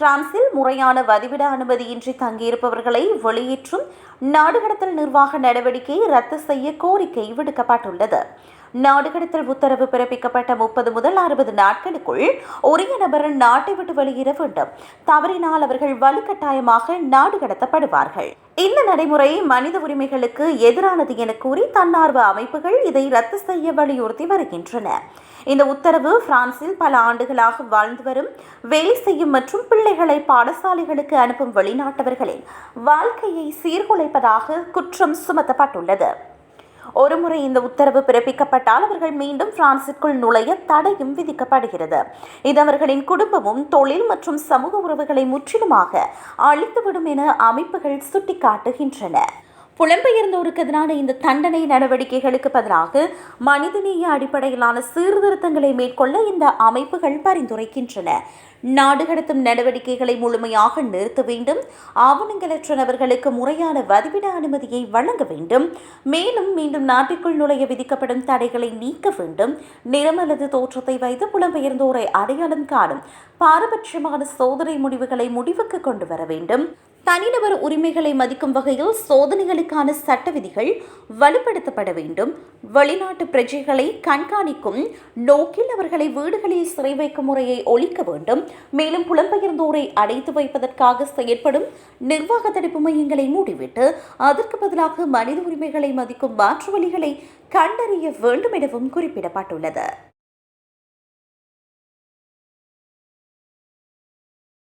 பிரான்சில் முறையான வதிவிட அனுமதியின்றி தங்கியிருப்பவர்களை வெளியேற்றும் நாடு கடத்தல் நிர்வாக நடவடிக்கையை ரத்து செய்ய கோரிக்கை விடுக்கப்பட்டுள்ளது. நாடு கடத்தல் உத்தரவு பிறப்பிக்கப்பட்ட முப்பது முதல் அறுபது நாட்களுக்குள் உரிய நபர் நாட்டை விட்டு வெளியேற வேண்டும். தவறினால் அவர்கள் வலுக்கட்டாயமாக நாடு கடத்தப்படுவார்கள் இந்த நடைமுறை மனித உரிமைகளுக்கு எதிரானது என கூறி தன்னார்வ அமைப்புகள் இதை ரத்து செய்ய வலியுறுத்தி வருகின்றன. இந்த உத்தரவு பிரான்சில் பல ஆண்டுகளாக வாழ்ந்து வரும். வேலை செய்யும் மற்றும் பிள்ளைகளை பாடசாலைகளுக்கு அனுப்பும் வெளிநாட்டவர்களின் வாழ்க்கையை சீர்குலைப்பதாக குற்றம் சுமத்தப்பட்டுள்ளது. ஒருமுறை இந்த உத்தரவு பிறப்பிக்கப்பட்டால் அவர்கள் மீண்டும் பிரான்சிற்குள் நுழைய தடையும் விதிக்கப்படுகிறது. இது அவர்களின் குடும்பமும் தொழில் மற்றும் சமூக உறவுகளை முற்றிலுமாக அழித்துவிடும் என அமைப்புகள் சுட்டிக்காட்டுகின்றன. புலம்பெயர்ந்தோருக்கு எதிரான இந்த தண்டனை நடவடிக்கைகளுக்கு பதிலாக மனிதநேய அடிப்படையிலான சீர்திருத்தங்களை மேற்கொள்ள இந்த அமைப்புகள் பரிந்துரைக்கின்றன. நாடு கடத்தும் நடவடிக்கைகளை முழுமையாக நிறுத்த வேண்டும். ஆவணங்களற்ற நபர்களுக்கு முறையான வதிவிட அனுமதியை வழங்க வேண்டும். மேலும் மீண்டும் நாட்டிற்குள் நுழைய விதிக்கப்படும் தடைகளை நீக்க வேண்டும். நிறம் அல்லது தோற்றத்தை வைத்து புலம்பெயர்ந்தோரை அடையாளம் காணும். பாரபட்சமான சோதனை முடிவுகளை முடிவுக்கு கொண்டு வர வேண்டும். தனிநபர் உரிமைகளை மதிக்கும் வகையில் சோதனைகளுக்கான சட்ட விதிகள் வலுப்படுத்தப்பட வேண்டும். வெளிநாட்டு பிரஜைகளை கண்காணிக்கும் நோக்கில் அவர்களை வீடுகளில் சிறை வைக்கும் முறையை ஒழிக்க வேண்டும். மேலும் புலம்பெயர்ந்தோரை அடைத்து வைப்பதற்காக செயற்படும் நிர்வாக தடுப்பு மையங்களை மூடிவிட்டு அதற்கு பதிலாக மனித உரிமைகளை மதிக்கும் மாற்று வழிகளை கண்டறிய வேண்டும் எனவும் குறிப்பிடப்பட்டுள்ளது.